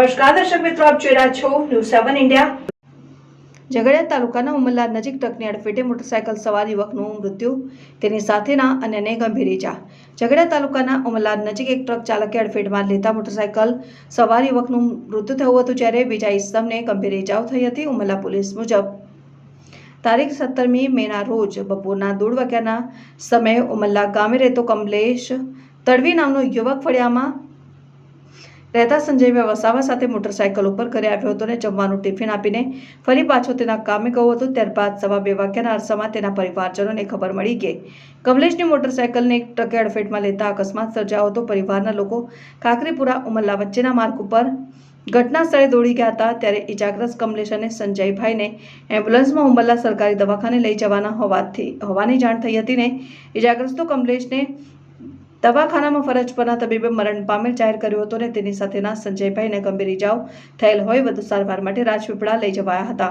નમસ્કાર, દર્શક મિત્રો, આપ જોઈ રહ્યા છો ન્યૂઝ સેવન ઇન્ડિયા ઝઘડિયા તાલુકાના ઉમરલા નજીક ટ્રકની અડફેટે મોટરસાયકલ સવાર યુવકનું મૃત્યુ, તેની સાથેના અન્યને ગંભીર ઇજા ઝઘડિયા તાલુકાના ઉમરલા નજીક એક ટ્રક ચાલકે અડફેટમાં લેતા મોટરસાયકલ સવાર યુવકનું મૃત્યુ થયું હતું, જ્યારે બીજા ઇસમને ગંભીર ઇજાઓ થઈ હતી ઉમરલા પોલીસ મુજબ. તારીખ સત્તરમી મેના રોજ બપોરના દોઢ વાગ્યાના સમયે ઉમરલા ગામે રહેતો કમલેશ તડવી નામનો યુવક ફળિયામાં રહેતા સંજયભાઈ વસાવા સાથે મોટરસાયકલ ઉપર ઘરે આવ્યો હતો અને જમવાનું ટિફિન આપીને ફરી પાછો તેના કામે ગયો હતો. ત્યારબાદ સવા બે વાગ્યાના અરસામાં તેના પરિવારજનોને ખબર મળી કે કમલેશની મોટરસાયકલને એક ટ્રકે અડફેટમાં લેતા અકસ્માત સર્જાયો હતો. પરિવારના લોકો કાકરીપુરા ઉમરલા વચ્ચેના માર્ગ ઉપર ઘટના સ્થળે દોડી ગયા હતા. ત્યારે ઇજાગ્રસ્ત કમલેશ અને સંજયભાઈને એમ્બ્યુલન્સમાં ઉંબરલા સરકારી દવાખાને લઈ જવાના હોવાથી હોવાની જાણ થઈ હતી ને ઇજાગ્રસ્તો કમલેશને દવાખાનામાં ફરજ પરના તબીબે મરણ પામેલ જાહેર કર્યો હતો અને તેની સાથેના સંજયભાઈને ગંભીર ઇજાઓ થયેલ હોય વધુ સારવાર માટે રાજપીપળા લઈ જવાયા હતા.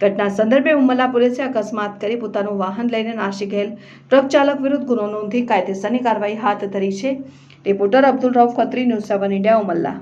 ઘટના સંદર્ભે ઉમરલા પોલીસે અકસ્માત કરી પોતાનું વાહન લઈને નાસી ગયેલ ટ્રક ચાલક વિરુદ્ધ ગુનો નોંધી કાયદેસરની કાર્યવાહી હાથ ધરી છે. Reporter Abdul Rauf Khatri, news seven India Umrala